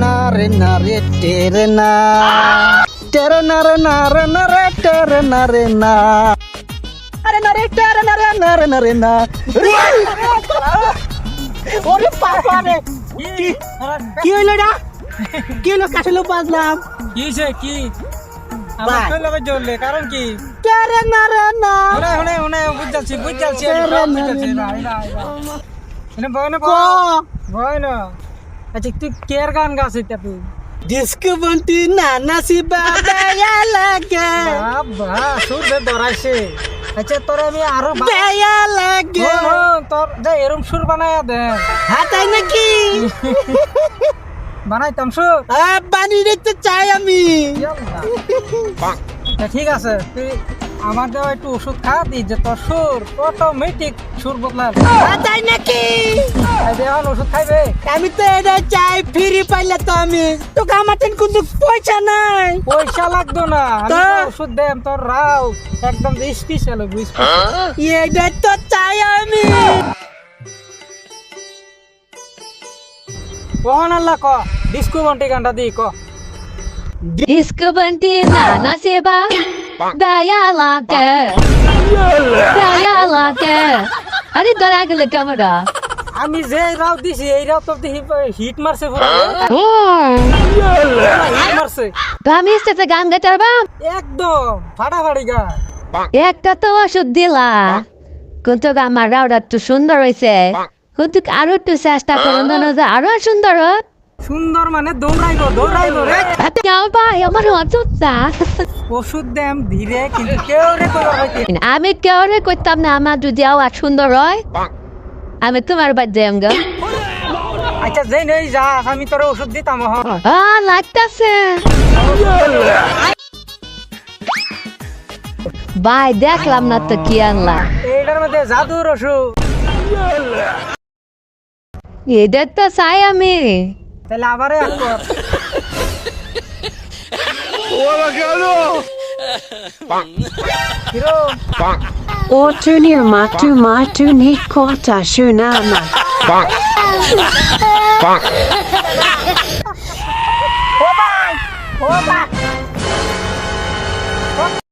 না রে না রে টেরে না। টেরে না রে না রে না রে টেরে না রে না। আরে না রে টেরে না রে না রে না। না ওরে বাবা রে। কি হইল এটা কি হইল? কাঠেলো বাজলাম কি সে কি? আমার লগে জ্বললে কারণ কি? টেরে না। রে না শুনে শুনে শুনে বুঝাচ্ছি বুঝাচ্ছি না। না। বয় না বয় না। আচ্ছা তুই কেয়ার গান গাছ এটা তুই? ডিস্কো বন্টি না নাসি বাবা লাগে। বাবা সুর দে ধরাইছে আচ্ছা তোর আমি আরও বেয়া লাগে। তোর যে এরম সুর বানায় দে। হাতাই নাকি? বানাইতাম সুর। পানি দেখতে চাই আমি। ঠিক আছে তুই আমার দেওয়া একটু ওষুধ খা দি যে তোর সুর অটোমেটিক সুর বদলাল হাতাই নাকি? এখন ওষুধ খাইবে। আমি তো এটা চাই ফ্রি পাইলে তো আমি। তো আমার টেন কিন্তু পয়সা নাই। পয়সা লাগতো না আমি ওষুধ দেম তোর রাও একদম স্পেশাল বুঝ এটা তো চাই আমি। কখন আল্লাহ ক ডিস্কো বন্টি গানটা দি ক। Disco Bantina Nasiba Daya Laka Daya Laka আরে দরা গেলে ক্যামেরা আমি যে রাও দিছি এই রাও তো দেখি হিট মারছে হিট মারছে আমি সাথে গান গাইতে পারবা একদম ফাটাফাটি গান একটা তো ওষুধ দিলা কিন্তু আমার রাওটা একটু সুন্দর হয়েছে কিন্তু আরও একটু চেষ্টা করুন যে আরও সুন্দর। সুন্দর মানে দৌড়াইব দৌড়াইব রে ভাই আমার অযোধ্যা ওষুধ দেম ধীরে কিন্তু কেউ রে আমি কেউ রে করতাম না আমার যদি আওয়াজ সুন্দর হয় আমি তোমার বাদ যাম গা। আচ্ছা যে নেই যা আমি তোর ওষুধ দিতাম এখন আ লাগতাছে। ভাই দেখলাম না তো কি আনলা। এইটার মধ্যে জাদুর ওষুধ। এদের তো চাই আমি। তাহলে আবারে এক কর। Hero Oturnia matu matu ni kota shunama.